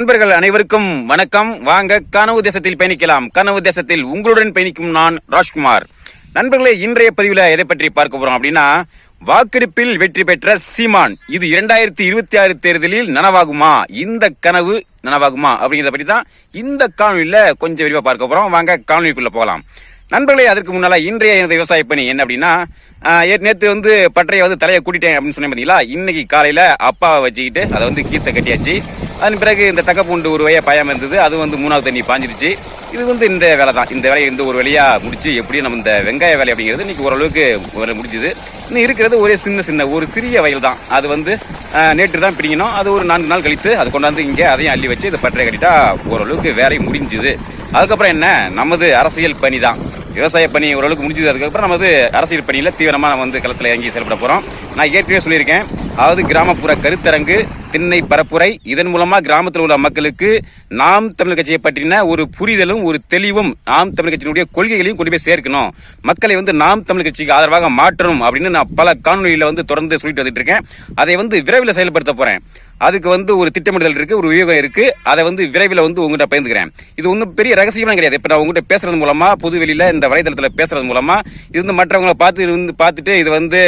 நண்பர்கள் அனைவருக்கும் வணக்கம். வாங்க கனவு தேசத்தில் பயணிக்கலாம். கனவு தேசத்தில் உங்களுடன் பயணிக்கும் நான் ராஜ்குமார். நண்பர்களே இன்றைய பதிவில் எதை பற்றி பார்க்க போறோம் அப்படின்னா வாக்கெடுப்பில் வெற்றி பெற்ற சீமான். இது இரண்டாயிரத்தி இருபத்தி ஆறு தேர்தலில் நனவாகுமா? இந்த கனவு நனவாகுமா? அப்படிங்கிறத பற்றி தான் இந்த காணொலியில் கொஞ்சம் விரிவாக பார்க்க போறோம். வாங்க காணொலிக்குள்ள போகலாம். நண்பர்களே அதற்கு முன்னால் இன்றைய எனது விவசாய பணி என்ன அப்படின்னா நேற்று வந்து பற்றையை வந்து தலையை கூட்டிட்டேன் அப்படின்னு சொன்னேன் பார்த்தீங்களா இன்னைக்கு காலையில் அப்பாவை வச்சுக்கிட்டு அதை வந்து கீத்தை கட்டியாச்சு. அதன் பிறகு இந்த தக்கப்பூண்டு ஒரு வழியாக பயம் இருந்தது. அது வந்து மூணாவது தண்ணி பாஞ்சிருச்சு. இது வந்து இந்த வேலை தான் இந்த வேலையை இந்த ஒரு வழியாக முடிச்சு எப்படியும் நம்ம இந்த வெங்காய வேலை அப்படிங்கிறது இன்னைக்கு ஓரளவுக்கு வேலை முடிஞ்சுது. இன்னும் இருக்கிறது ஒரே சின்ன சின்ன ஒரு சிறிய வயல் தான் அது வந்து நேற்று தான் பிடிக்கணும் அது ஒரு நான்கு நாள் கழித்து அது கொண்டாந்து இங்கே அதையும் அள்ளி வச்சு இந்த பற்றை கட்டிட்டா ஓரளவுக்கு வேலை முடிஞ்சுது. அதுக்கப்புறம் என்ன? நமது அரசியல் பணி தான் விவசாய பணி ஓரளவுக்கு முடிஞ்சது. அதுக்கப்புறம் நமது அரசியல் பணியில் தீவிரமாக நம்ம வந்து களத்தில் இறங்கி செயல்பட போகிறோம் நான் ஏற்கனவே சொல்லியிருக்கேன். அதாவது கிராமப்புற கருத்தரங்கு திண்ணை பரப்புரை. இதன் மூலமா கிராமத்தில் உள்ள மக்களுக்கு நாம் தமிழ் கட்சியை பற்றின ஒரு புரிதலும் ஒரு தெளிவும் நாம் தமிழ் கட்சியினுடைய கொள்கைகளையும் கொண்டு போய் சேர்க்கணும். மக்களை வந்து நாம் தமிழ் கட்சிக்கு ஆதரவாக மாற்றணும் அப்படின்னு நான் பல காணொலியில வந்து தொடர்ந்து சொல்லிட்டு வந்துட்டு இருக்கேன். அதை வந்து விரைவில் செயல்படுத்த போறேன். அதுக்கு வந்து ஒரு திட்டமிடுதல் இருக்கு ஒரு வியூகம் இருக்கு. அதை வந்து விரைவில் வந்து உங்ககிட்ட பயந்துக்கிறேன் இது ஒன்றும் பெரிய ரகசியமா கிடையாது. இப்போ நான் உங்ககிட்ட பேசுறது மூலமா புதுவெளியில் இந்த வலைதளத்தில் பேசுறது மூலமா இது வந்து மற்றவங்களை பார்த்து இது வந்து பார்த்துட்டு இது வந்து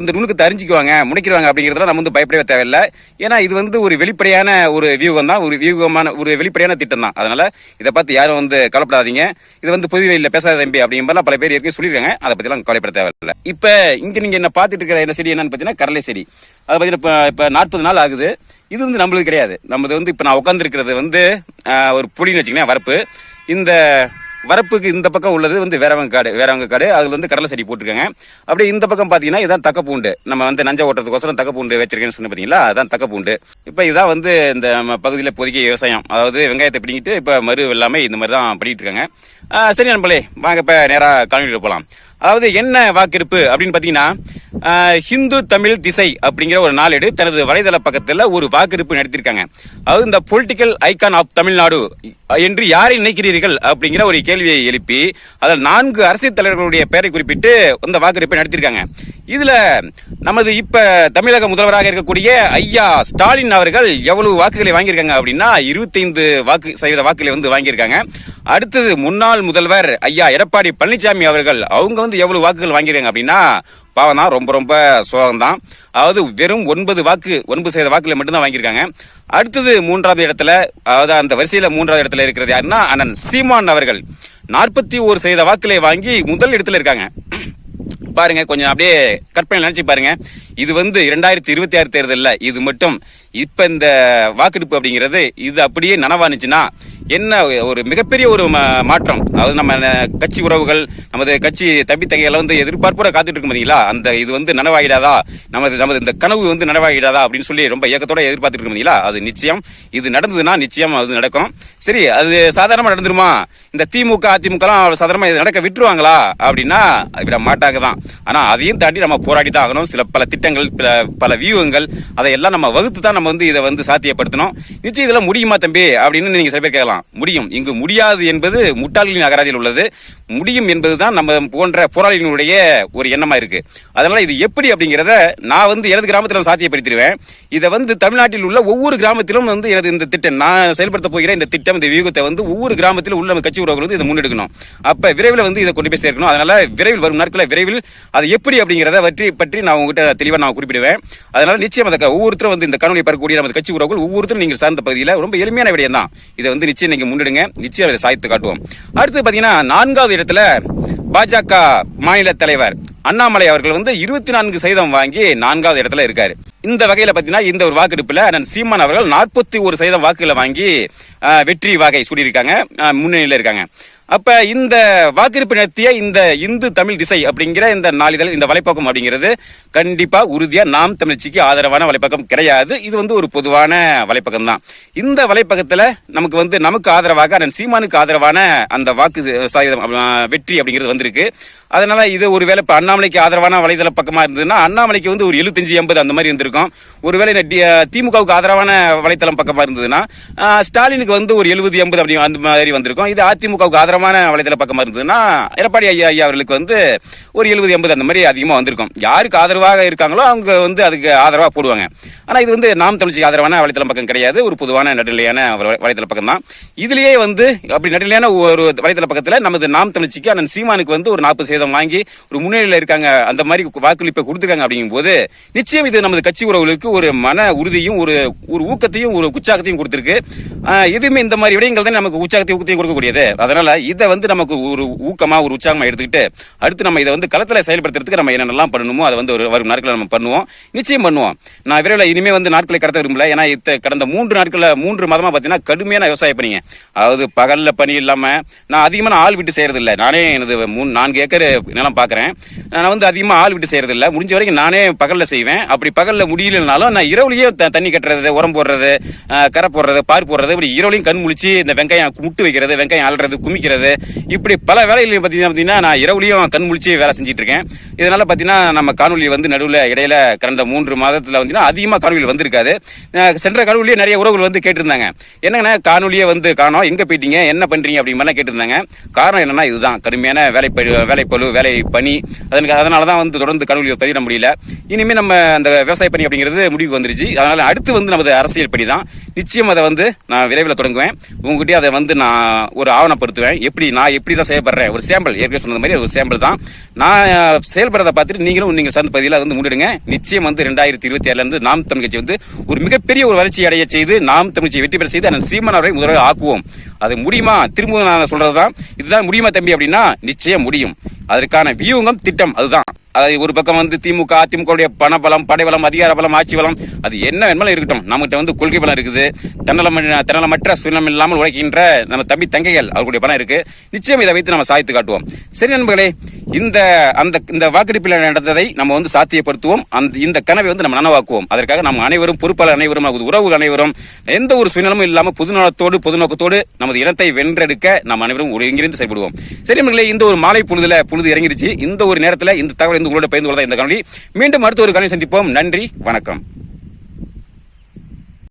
இந்த நுணுக்கத்தை அறிஞ்சிக்குவாங்க முனைக்கிறாங்க அப்படிங்கிறதுல நம்ம வந்து பயப்படவே தேவையில்லை. ஏன்னா இது வந்து ஒரு வெளிப்படையான ஒரு வியூகம் தான் ஒரு வியூகமான ஒரு வெளிப்படையான திட்டம் தான் அதனால இதை பார்த்து யாரும் வந்து கவலைப்படாதீங்க. இது வந்து பொது பேசாத தம்பி அப்படிங்கிற பல பேர் ஏற்கனவே சொல்லியிருக்காங்க. அதை பற்றிலாம் கவலைப்பட தேவையில்லை. இப்போ இங்கே நீங்கள் என்ன பார்த்துட்டு இருக்கிற என்ன செடி என்னன்னு பார்த்தீங்கன்னா கடலை செடி. அதை பார்த்தீங்கன்னா இப்போ இப்போ நாற்பது நாள் ஆகுது. இது வந்து நம்மளுக்கு கிடையாது. நம்மது வந்து இப்போ நான் உட்காந்துருக்கிறது வந்து ஒரு புளின்னு வச்சுக்கோங்க வரப்பு. இந்த வரப்புக்கு இந்த பக்கம் உள்ளது வந்து வேறவங்க காடு வேறவங்க காடு அதில் வந்து கடலை செடி போட்டிருக்காங்க. அப்படியே இந்த பக்கம் பார்த்தீங்கன்னா இதான் தக்கப்பூண்டு. நம்ம வந்து நஞ்சை ஓட்டுறதுக்கோசரம் தக்கப்பூண்டு வச்சிருக்கேன்னு சொன்ன பார்த்தீங்களா அதான் தக்கப்பூண்டு. இப்போ இதான் வந்து இந்த நம்ம பகுதியில் இப்போதைக்கு விவசாயம். அதாவது வெங்காயத்தை பிடிங்கிட்டு இப்போ மறு எல்லாமே இந்த மாதிரி தான் பண்ணிட்டு இருக்காங்க சரி நண்பர்களே வாங்க இப்போ நேராக காணொலியில் போகலாம் அதாவது என்ன வாக்கெடுப்பு அப்படின்னு பார்த்தீங்கன்னா ஹிந்து தமிழ் திசை அப்படிங்கிற ஒரு நாளேடு தனது வலைதள பக்கத்தில் ஒரு வாக்கெடுப்பு நடத்திருக்காங்க அதாவது இந்த பொலிட்டிக்கல் ஐகான் ஆஃப் தமிழ்நாடு என்று யாரை நினைக்கிறீர்கள் அப்படிங்கிற ஒரு கேள்வியை எழுப்பி அதில் நான்கு அரசியல் தலைவர்களுடைய பெயரை குறிப்பிட்டு இந்த வாக்கெடுப்பை நடத்தியிருக்காங்க. இதுல நமது இப்ப தமிழக முதல்வராக இருக்கக்கூடிய ஐயா ஸ்டாலின் அவர்கள் எவ்வளவு வாக்குகளை வாங்கியிருக்காங்க அப்படின்னா இருபத்தைந்து வாக்கு சதவீத வாக்குகளை வந்து வாங்கியிருக்காங்க. அடுத்தது முன்னாள் முதல்வர் ஐயா எடப்பாடி பழனிசாமி அவர்கள் அவங்க வந்து எவ்வளவு வாக்குகள் வாங்கியிருக்காங்க அப்படின்னா பாவம் தான் ரொம்ப ரொம்ப சோகம் தான் அதாவது வெறும் ஒன்பது வாக்கு ஒன்பது சதவீத வாக்குல மட்டும்தான் வாங்கியிருக்காங்க. அடுத்தது மூன்றாவது இடத்துல அதாவது அந்த வரிசையில் மூன்றாவது இடத்துல இருக்கிறது யாருன்னா அண்ணன் சீமான் அவர்கள். நாற்பத்தி ஒரு சதவீத வாக்குகளை வாங்கி முதல் இடத்துல இருக்காங்க. பாருங்க கொஞ்சம் அப்படியே கற்பனை நினைச்சு பாருங்க. இது வந்து இரண்டாயிரத்தி இருபத்தி ஆறு தேர்தலில் இது மட்டும். இப்ப இந்த வாக்கெடுப்பு அப்படிங்கிறது இது அப்படியே நனவானுச்சுன்னா என்ன ஒரு மிகப்பெரிய ஒரு மாற்றம். அதாவது நம்ம கட்சி உறவுகள் நமது கட்சி தம்பி தங்கைகளை வந்து எதிர்பார்ப்போட காத்துட்டு இருக்கும் பாத்தீங்களா? அந்த இது வந்து நனவாயிடாதா? நமது நமது இந்த கனவு வந்து நனவாயிடாதா? அப்படின்னு சொல்லி ரொம்ப ஏக்கத்தோட எதிர்பார்த்துட்டு இருக்கும் பாத்தீங்களா? அது நிச்சயம். இது நடந்ததுன்னா நிச்சயம் அது நடக்கும். சரி அது சாதாரணமா நடந்துருமா? இந்த திமுக அதிமுகலாம் சாதாரணமா இது நடக்க விட்டுருவாங்களா? அப்படின்னா அது விட மாட்டாங்க தான் ஆனா அதையும் தாண்டி நம்ம போராடி தான் ஆகணும். சில பல திட்டங்கள் பல பல வியூகங்கள் அதையெல்லாம் நம்ம வகுத்து தான் நம்ம வந்து இதை வந்து சாத்தியப்படுத்தணும். நிச்சயம் இதெல்லாம் முடியுமா தம்பி? அப்படின்னு நீங்க சில பேர் கேட்கலாம். முடியும். இங்கு முடியாது என்பது முட்டாள்களின் அகராதியில் உள்ளது. முடியும் என்பதுதான் நம்ம போன்ற போராளிகளுடைய ஒரு எண்ணமா இருக்கு. அதனால இது எப்படி அப்படிங்கிறத நான் வந்து எனது கிராமத்தில் சாத்தியப்படுத்திடுவேன். இதை வந்து தமிழ்நாட்டில் உள்ள ஒவ்வொரு கிராமத்திலும் வந்து எனது இந்த திட்டம் நான் செயல்படுத்த போகிற இந்த திட்டம் இந்த வியூகத்தை வந்து ஒவ்வொரு கிராமத்திலும் உள்ள கட்சி உறவுகள் வந்து இதை முன்னெடுக்கணும். அப்ப விரைவில் வந்து இதை கொண்டு போய் சேர்க்கணும். அதனால விரைவில் வரும் நாட்களில் விரைவில் அது எப்படி அப்படிங்கிறத பற்றி பற்றி நான் உங்ககிட்ட தெளிவாக நான் குறிப்பிடுவேன். அதனால நிச்சயம் அதை ஒவ்வொருத்தரும் வந்து இந்த கணவனை பார்க்கக்கூடிய நமது கட்சி உறவுகள் ஒவ்வொருத்தரும் நீங்கள் சார்ந்த பகுதியில் ரொம்ப எளிமையான விடயம் தான் இதை வந்து நிச்சயம் நீங்கள் முன்னெடுங்க. நிச்சயம் அதை சாய்த்து காட்டுவோம். அடுத்து பார்த்தீங்கன்னா நான்காவது இடத்துல பாஜக மாநில தலைவர் அண்ணாமலை அவர்கள் வந்து இருபத்தி நான்கு சதவீதம் வாங்கி நான்காவது இடத்துல இருக்காரு. இந்த வகையில் பாத்தீங்கன்னா இந்த ஒரு வாக்கெடுப்புல அண்ணன் சீமான் அவர்கள் நாற்பத்தி ஒரு சதவீதம் வாக்குகளை வாங்கி வெற்றி வாகை சூடியிருக்காங்க. முன்னணியில் முன்னணியில இருக்காங்க. அப்ப இந்த வாக்கெடுப்பு நடத்திய இந்த இந்து தமிழ் திசை அப்படிங்கிற இந்த நாளிதழ் இந்த வலைப்பக்கம் அப்படிங்கிறது கண்டிப்பா உறுதியா நாம் தமிழ்ச்சிக்கு ஆதரவான வலைப்பக்கம் கிடையாது. இது வந்து ஒரு பொதுவான வலைப்பக்கம் தான். இந்த வலைப்பக்கத்துல நமக்கு வந்து நமக்கு ஆதரவாக அண்ணன் சீமானுக்கு ஆதரவான அந்த வாக்கு சதவீதம் வெற்றி அப்படிங்கிறது வந்திருக்கு. அதனால இது ஒருவேளை இப்போ அண்ணாமலைக்கு ஆதரவான வலைதள பக்கமாக இருந்ததுன்னா அண்ணாமலைக்கு வந்து ஒரு எழுபத்தஞ்சு எண்பது அந்த மாதிரி இருந்திருக்கும். ஒருவேளை இந்த டி- திமுகவுக்கு ஆதரவான வலைத்தளம் பக்கமாக இருந்ததுன்னா ஸ்டாலினுக்கு வந்து ஒரு எழுபது எண்பது அப்படி அந்த மாதிரி வந்திருக்கும். இது அதிமுகவுக்கு ஆதரவான ஆதரவான வலைதள பக்கமாக இருந்ததுன்னா எடப்பாடி ஐயா ஐயா அவர்களுக்கு வந்து ஒரு எழுபது எண்பது அந்த மாதிரி அதிகமாக வந்திருக்கும். யாருக்கு ஆதரவாக இருக்காங்களோ அவங்க வந்து அதுக்கு ஆதரவாக போடுவாங்க. ஆனால் இது வந்து நாம் தமிழ்ச்சிக்கு ஆதரவான வலைத்தளம் பக்கம் கிடையாது. ஒரு பொதுவான நடுநிலையான வலைத்தள பக்கம் தான். இதுலயே வந்து அப்படி நடுநிலையான ஒரு வலைத்தள பக்கத்தில் நமது நாம் தமிழ்ச்சிக்கு அண்ணன் சீமானுக்கு வந்து ஒரு நாற்பது சதவீதம் வாங்கி ஒரு முன்னிலையில் இருக்காங்க அந்த மாதிரி வாக்களிப்பை கொடுத்துருக்காங்க அப்படிங்கும்போது நிச்சயம் இது நமது கட்சி உறவுகளுக்கு ஒரு மன உறுதியும் ஒரு ஒரு ஊக்கத்தையும் ஒரு உற்சாகத்தையும் கொடுத்துருக்கு. எதுவுமே இந்த மாதிரி விடயங்கள் தான் நமக்கு உற்சாகத்தையும் ஊக்கத்தையும் கொடுக்கக்கூடியது. அதனால இதை வந்து நமக்கு ஒரு ஊக்கமா ஒரு உற்சாகமா எடுத்துக்கிட்டு அடுத்து நம்ம இதை வந்து களத்தில் செயல்படுத்துறதுக்கு நம்ம என்னென்னலாம் பண்ணணுமோ அதை வந்து ஒரு வரும் நாட்களில் நம்ம பண்ணுவோம். நிச்சயம் பண்ணுவோம். நான் விரைவில் இனிமே வந்து நாட்களை கடத்த விரும்பல. ஏன்னா இத்த கடந்த மூன்று நாட்களில் மூன்று மாதமா பார்த்தீங்கன்னா கடுமையான விவசாய பணிங்க. அதாவது பகலில் பணி இல்லாமல் நான் அதிகமாக ஆள் விட்டு செய்யறது இல்லை நானே எனது மூணு நான்கு ஏக்கர் நிலம் பார்க்குறேன் நான் வந்து அதிகமாக ஆள் விட்டு செய்யறது முடிஞ்ச வரைக்கும் நானே பகலில் செய்வேன். அப்படி பகலில் முடியலனாலும் நான் இரவுலேயே த- தண்ணி கட்டுறது உரம் போடுறது கரை போடுறது பார் போடுறது இப்படி இரவுலையும் கண் முழிச்சு இந்த வெங்காயம் முட்டு வைக்கிறது வெங்காயம் அல்றது குமிக்கிறது இப்படி பல வேலைகளையும் பார்த்தீங்கன்னா பார்த்தீங்கன்னா நான் இரவுலையும் கண் முழிச்சு வேலை செஞ்சுட்டு இருக்கேன் இதனால் பார்த்தீங்கன்னா நம்ம காணொலி வந்து நடுவில் இடையில கடந்த மூன்று மாதத்தில் பார்த்தீங்கன்னா அதிகமாக காணொலி வந்திருக்காது. சென்ற காணொலியே நிறைய உறவுகள் வந்து கேட்டிருந்தாங்க. என்னங்கண்ணா காணொலியே வந்து காணோம். எங்கே போயிட்டீங்க? என்ன பண்ணுறீங்க அப்படி கேட்டிருந்தாங்க. காரணம் என்னன்னா இதுதான். கடுமையான வேலை வேலைப்பழு வேலை பணி அதனுக்கு அதனால தான் வந்து தொடர்ந்து காணொலியை பதிவிட முடியல. இனிமேல் நம்ம அந்த விவசாய பணி அப்படிங்கிறது முடிவுக்கு வந்துருச்சு. அதனால் அடுத்து வந்து நமது அரசியல் பணி தான் நிச்சயம் அதை வந்து நான் விரைவில் தொடங்குவேன். உங்ககிட்டயே அதை வந்து நான் ஒரு ஆவணப்படுத்துவேன். எப்படி நான் எப்படி தான் செயல்படுறேன்? ஒரு சேம்பிள் ஏற்கனவே சொன்னது மாதிரி ஒரு சேம்பிள் தான். நான் செயல்படுறதை பார்த்துட்டு நீங்களும் நீங்கள் சார்ந்த பகுதியில் வந்து முன்னிடுங்க நிச்சயம் வந்து ரெண்டாயிரத்தி இருபத்தி ஏழுலேருந்து நாம் தமிழ் கட்சி வந்து ஒரு மிகப்பெரிய ஒரு வளர்ச்சி அடைய செய்து நாம் தமிழ் கட்சியை வெற்றி பெற செய்து அந்த சீமான் அவரை முதல்வர் ஆக்குவோம். அது முடியுமா? திரும்பவும் நான் சொல்கிறது தான் இதுதான் முடியுமா தம்பி அப்படின்னா நிச்சயம் முடியும். அதற்கான வியூகம் திட்டம் அதுதான். அதாவது ஒரு பக்கம் வந்து திமுக அதிமுகவுடைய பணபலம் படைபலம் அதிகார பலம் ஆட்சி பலம் அது என்ன வேணுமாலும் இருக்கட்டும். நம்மகிட்ட வந்து கொள்கை பலம் இருக்குது. தன்னலம் தன்னலமற்ற சுயநலம் இல்லாமல் உழைக்கின்ற நம்ம தம்பி தங்கைகள் அவர்களுடைய பலம் இருக்கு. நிச்சயம் இதை வைத்து நம்ம சாய்த்து காட்டுவோம். சரி நண்பர்களே இந்த அந்த இந்த வாக்கெடுப்பில் நடந்ததை நம்ம வந்து சாத்தியப்படுத்துவோம். அந்த இந்த கனவை வந்து நம்ம நனவாக்குவோம். அதற்காக நம்ம அனைவரும் பொறுப்பாளர் அனைவரும் நமது உறவுகள் அனைவரும் எந்த ஒரு சுயநலமும் இல்லாமல் புதுநலத்தோடு பொதுநோக்கத்தோடு நமது இனத்தை வென்றெடுக்க நாம் அனைவரும் ஒருங்கிருந்து செயல்படுவோம். சரி நண்பர்களே இந்த ஒரு மாலை பொழுதுல பொழுது இறங்கிடுச்சு. இந்த ஒரு நேரத்தில் இந்த தகவல் இந்த உங்களோட பயந்து கொள்ள இந்த காணொலி மீண்டும் அடுத்த ஒரு காணொலி சந்திப்போம். நன்றி வணக்கம்.